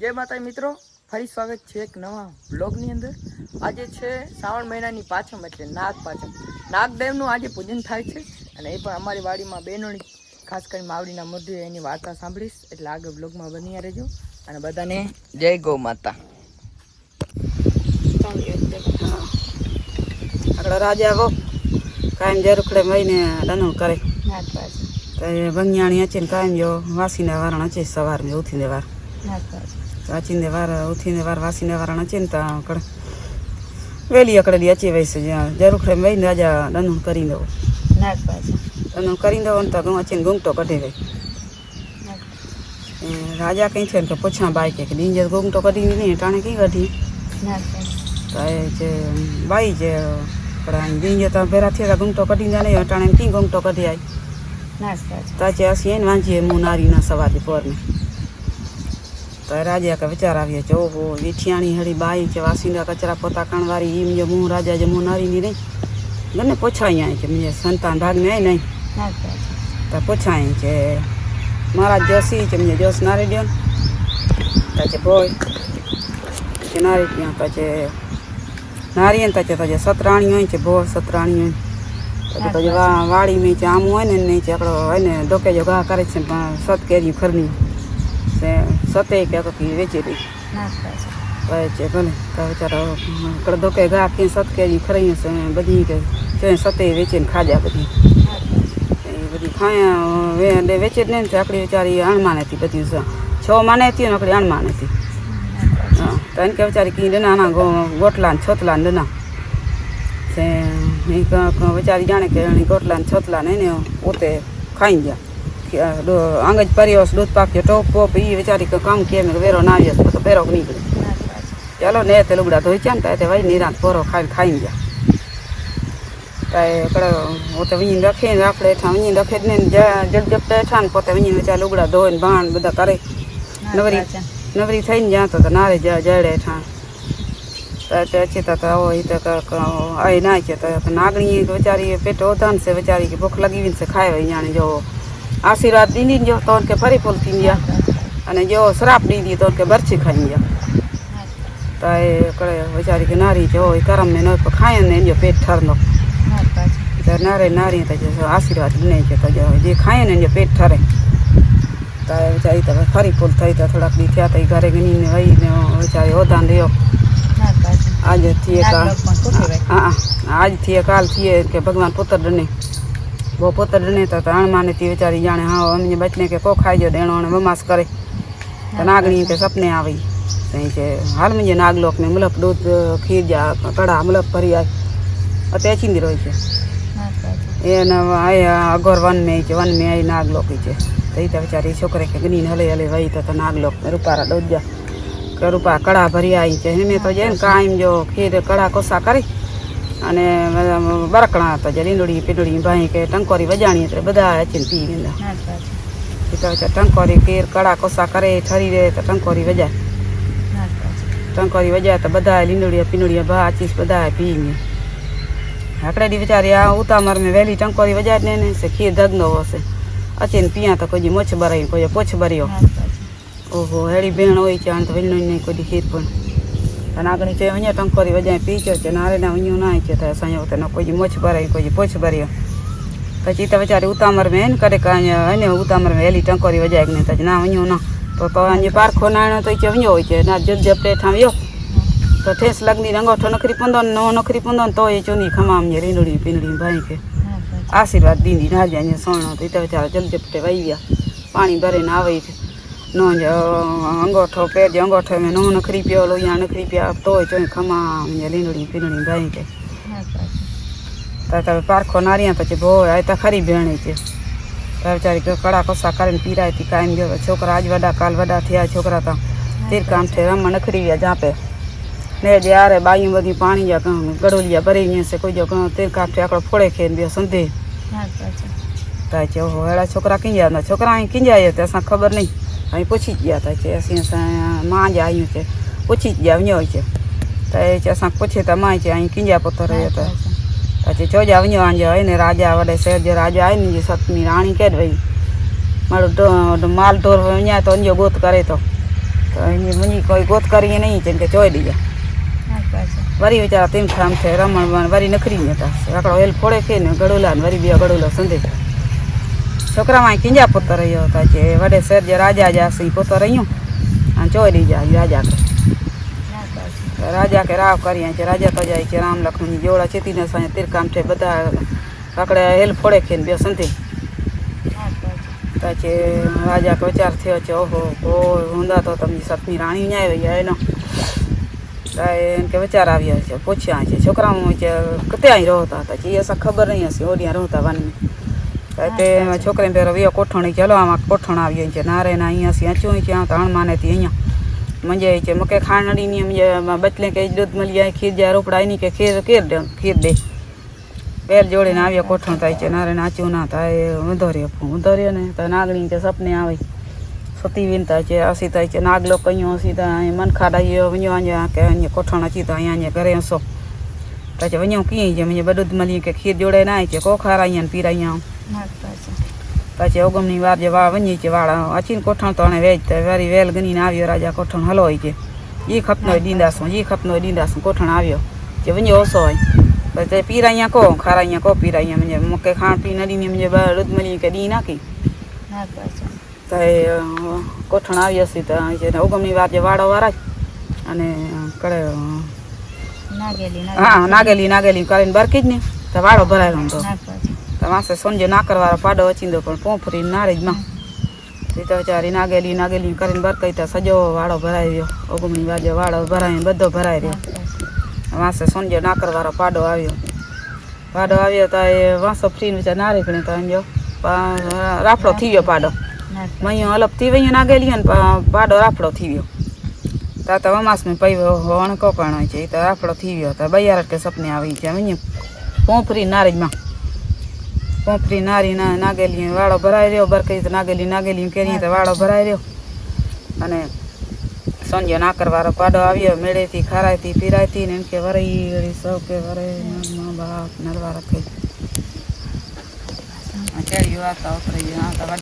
જય માતા મિત્રો ફરી સ્વાગત છે એક નવા બ્લોગની અંદર. આજે છે શ્રાવણ મહિનાની પાછમ એટલે નાગ પાછમ. નાગદેવનું આજે પૂજન થાય છે અને એ પણ અમારી વાડીમાં બહેનોની ખાસ કરી માવડીના મધ્ય એની વાર્તા સાંભળીશ. એટલે આગળ બ્લોગમાં બની રહેજો અને બધાને જય ગૌ માતા. રાજા આવો. કાયમ જરૂખડે મહિને રનુ કરે. ભંગિયાણી અચીને કાયમ જો વાસીના વારણ અચે સવાર મેં ઉઠીને વાર. નાગ વાંચીને વાર ઉઠીને વાર વાસીને વારણ અચે ત્યાં તો અકડ વહેલી અકડેલી અચી વૈસે જ્યાં જરૂખડે વહીને રાજા ડનું કરી દઉં. ડનું કરી દઉં ને તો ઘઉં અચીને ઘૂંઘટો કઢી એ રાજા કંઈ છે ને તો પૂછા બાઈ કે ડીંજર ઘૂંઘટો કઢી નહીં ટાણે કઈ કઢી? તો એ જે બાઈ જે ડીંજર તો ભેરા થયા ઘૂંઘટો કઢી જાય નહીં ટાણે કઈ ઘૂંઘટો કઢી આવી તો તાચે અસી એને વાંચીએ હું નારીના સવારથી પોરને તો રાજા કે વિચાર આવીએ ઓહો વિઠિયાણી હળી બાઈ છે વાસીના કચરા પોતા કાણવારી એમ જે હું રાજા જે હું નારીની નહીં મને પૂછાય અહીં છે મેં સંતાન ભાગને અહીં નહીં. તો પૂછાય છે. મારા જોશી છે મેં જોશ નારી દો ને. તાચે બોય કે નારી ત્યાં તાચે નારી ને તાચે તાચે સતરાણી હોય છે ભો સતરાણી હોય. પછી પછી વાળી મેં છે. આમ હોય ને નહીં છે આપણો હોય ને ડોકે જો ઘા કરે છે પણ સત કેરી ખરની સતે કે તો કી વેચી કહે છે ભલે તો બિચારો કડ ડોકે ઘા કે સત કેરી ખરાઈ છે બધી કે છે સતે વેચીને ખાજા બધી. એ બધી ખાયા વે વેચે વેચી જ નહીં આપણી વિચારી અણમાન હતી બધી છ માને હતી ને આપણી અણમાન હતી. તો એને કે બિચારી કી ડના ના ગો- ગોટલા ને છોતલા ને. ડના તે એ ક- ક- જાણે કે ગોટલા ને છોતલા ને એને પોતે ખાઈ ગયા. કે આંગજ પર્યો દૂધ પાક્યો ટોપ પોપ એ વિચારી કે કામ કેમ વેરો ના આવ્યો તો પેરો નીકળે નાગ પાછમ ચાલો ને તે લુગડા ધોઈ છે ને ત્યાં ભાઈ નિરાંત પોરો ખાઈ ખાઈને ગયા. તાય કડે પોતે વિંજીને રખે ને આપણે હેઠા વિંજીને રખે જ નહીં જલ જપતે હેઠા ને પોતે વિંજીને ચાર લુગડા ધોઈને ભાણ બધા કરે. નવરી નવરી થઈને જ્યાં તો નારે જ જડે ઠાણ પછી તે આવો એ તો આય ના છે તો નાગણી બચારી પેટ ઓધાન છે બચારી કે ભૂખ લગી છે ખાય અહીંયા જો આશીર્વાદ દીધી જો તો કે ફરી ફૂલ થઈ ગયા. અને જો શ્રાપ દીધી તો કે બરછી ખાઈ ગયા. તો એ કડે खे કે નારી જો એ કરમ ને ન ખાય ને એનો પેટ ઠરનો. નાગ પાછમ તો નારે નારી તો જો આશીર્વાદ નહીં છે તો જો જે ખાય ને એનો પેટ ઠરે. તો એ બચારી તો ફરી ફૂલ થઈ તો થોડાક દી થયા તો એ ઘરે ગણીને વહીને બચારી ઓદાન રહ્યો. પણ પૂછી ભાઈ. હા આજથી એક કાલ થઈએ કે ભગવાન પુત્ર ડને બહુ પોતર ને તો અણમાને તી વિચારી જાણે હા અમને બચને કે કો ખાઈ જો દેણો અને બમાસ કરે. તો નાગણી કે સપને આવી. તઈ છે હાલ મને નાગલોક ને મલપ દૂધ ખીર જા કડા મલપ ભરી આય. અત્યારે છીંદી રહી છે. એને અગોર વન મેં છે વન મેં આઈ નાગલોકી છે. તો એ તો બિચારી છોકરે કે ગની હલે હલે વહી તો નાગલોક ને રૂપારા ડોજ્યા કે રૂપા કડા ભરી આવી છે. એને તો જેમ કાયમ જો ખીર કડા કોસા કરી. અને બરકણા હતા જે લીંડોડી પીંડોડી ભાઈ કે ટંકોરી વજાણી એટલે બધા અચીને પી બિચારા ટંકોરી કેર કડા કોસા કરે ઠરી રહે તો ટંકોરી વજાય. ટંકોરી વજાય તો બધા લીંડોડિયા પીંડોડિયા ભા આચીસ બધા પી ગયા આકડેડી બિચારી આ ઉતામર મેં વહેલી ટંકોરી વજાય ને એને ખીર ધગનો હશે. અચીને પીયા તો કોઈ મોછ ભરાય કોઈ પોછ ભર્યો. ઓહો હેડી ભેણ હોય છે આને તો વહેલું નહીં કોઈ ખીર પણ. આગળ છે અહીંયા ટંકોરી વજાય પી ગયો છે નારે ના અહીંયા ના છે તો સાંયો તો કોઈ મોછ ભરાઈ કોઈ પોછ ભર્યો. પછી તો બિચારી ઉતામર મેં એને કરે કે અહીંયા એને ઉતામર મેં હેલી ટંકોરી વજાય કે નહીં તો ના અહીંયા ના. તો તો અહીંયા પારખો નાણો તો એ હોય છે ના જબ જબ ઠામ યો. તો ઠેસ લગની અંગોઠો નખરી પંદો ને નખરી પંદો તો એ ચોની ખમામ ને રીંડુડી પીંડડી ભાઈ કે. આશીર્વાદ દીદી ના જાય અહીંયા સોણો તો એ તો બિચારા જલ્દી જપટે વહી ગયા પાણી ભરીને આવે છે. નો જ અંગોઠો પહેરજો અંગોઠો મેં નો નખરી પ્યો લોહિયા નખરી પ્યા તોય ચોઈ ખમા ને લીંડડી પીંડડી ભાઈ કે નાગ પાછમ તો તમે પારખો નારિયા પછી ભો આ તો ખરી ભેણી છે. તો બિચારી કડા કસા કરીને પીરાય તી કાયમ ગયો છોકરા આજ વડા કાલ વડા થયા છોકરા તો તીર કામ છે રમવા નખરી ગયા જાપે. ને જ્યારે બાયું બધી પાણી જા ગડોલિયા ભરી ગયા છે કોઈ જો તીર કાંઠે આકડો ફોડે ખેન બે સંધે. તા છે. હેડા છોકરા કિંજા ના છોકરા અહીં કિંજાય તે અસાં ખબર નહીં અહીં પૂછી ગયા હતા અસી અસાં માં જ આવ્યું છે. પૂછી ગયા વયો છે. તો અસાં પૂછે તો માં છે અહીં કિંજા પોતો રહ્યો તો. પછી ચોજા વયો આંજો હોય ને રાજા વડે શેર જે રાજા આવે ને સતની રાણી કે ભાઈ મારું માલ ઢોર અહીંયા તો અંજો ગોત કરે તો. એની મની કોઈ ગોત કરીએ નહીં જેમ કે જોઈ દીજા વરી વિચારા તેમ ખામ છે રમણ વરી નખરી જતા તા. આકડો હેલ ફોડે કે ને ગડોલા ને વરી બે ગડોલા સંધે. છોકરામાં કિંજા પોતો રહ્યો હતા જે વડે શેર જે રાજા જા સી પોતો રહ્યો. અને દીજા ઈ રાજા કે રાજા કે રાવ કરીએ છે રાજા તો જાય છે રામ લક્ષ્મણ જોડા ચેતીને સાંજે તીરકામ છે બધા આકડે હેલ ફોડે કે ને બે સંધે. પછી રાજા કે વિચાર થયો છે, ઓહો ઓ ઊંધા તો તમને સતની રાણી ન્યાય વહી એનો. એમ કે વિચાર આવ્યા છે. પૂછ્યા છે. છોકરાઓ કે અહીં રહતા હતા એ ખબર નહીં હશે. ઓડિયા રહતા વાનની તો છોકરીને પેલો વિયો કોઠણી ચલો આમાં કોઠણ આવ્યો છે. નારે ના અહીંયા સી અચું છે આ ત્રણ માને થી અહીંયા મંજે છે. મકે ખાંડણીની મંજે બચલે કે દૂધ મળી જાય, ખીર જાય રોપડા એની કે ખીર ખીર દે ખીર દે. પેર જોડીને આવ્યો, કોઠણ થાય છે. નારે નાચ્યું ના થાય ઊંધો રહ્યો ને. તો નાગણી કે સપને આવે. સતી વિનતા છે, હસી થાય છે. નાગલો કયો અસી તો મન ખાડાયો વણ્યો અહીંયા કે અહીંયા કોઠણ અચી તો અહીંયા અહીંયા ઘરે હસો. પછી વણ્યો કીએ છે? મને બધું જ મળી કે ખીર જોડે ના છે. કોખાર અહીંયા ને પીરા અહીંયા. પછી ઓગમની વાર જે વાળ વની છે વાળ અચીને કોઠણ તો અને વેચ વારી વેલ ગણીને આવ્યો રાજા કોઠણ હલો હોય છે. એ ખપનો દીંદાસું એ ખપનો દીંદાસું કોઠણ આવ્યો. જે વંજી ઓછો હોય. પછી પીરા અહીંયા કહો ખારા અહીંયા કહો પીરા અહીંયા મને મકે ખાણ પી નડીને મને રદમલી કે દી નાખી. તો એ કોઠણ આવી હશે તો ઓગમની વાર જે વાળો વારા અને કડે હા નાગેલી નાગેલી કરીને બરકી જ ને. તો વાળો ભરાય તો. વાંસે sonje ના કરવાળો પાડો અચીંદો પણ પોંફરી નારેજમાં જ માં. એ તો વિચારી નાગેલી નાગેલી કરીને બરકઈ તો સજો વાળો ભરાઈ રહ્યો. ઓગમણી વાજે વાળો ભરાય બધો ભરાઈ રહ્યો. વાંસે sonje ના કરવાળો પાડો આવ્યો. પાડો આવ્યો તો એ વાંસો ફ્રીને વિચાર ના રેકણે તો એમ પા- રાફડો થઈ ગયો પાડો. મૈયો અલગથી વૈયો નાગેલી ને પા- પાડો રાફડો થઈ ગયો તા તો અમાસ મેં પૈયો અણકો પણ હોય છે એ તો રાફડો થઈ ગયો તો બૈયાર કે સપને આવી છે અહીંયા પોંફરી નારેજમાં પોંફરી નારી નાગેલી વાળો ભરાઈ રહ્યો બરકઈ નાગેલી નાગેલી કેરી તો વાળો ભરાઈ રહ્યો. અને સંજય ના કરવારો પાડો આવ્યો, મેળેથી ખારાયથી, પીરાયથી, ને એમ કે વરઈ વળી સૌ કે વરે મા બાપ નરવા રખે ઉતરી ગયા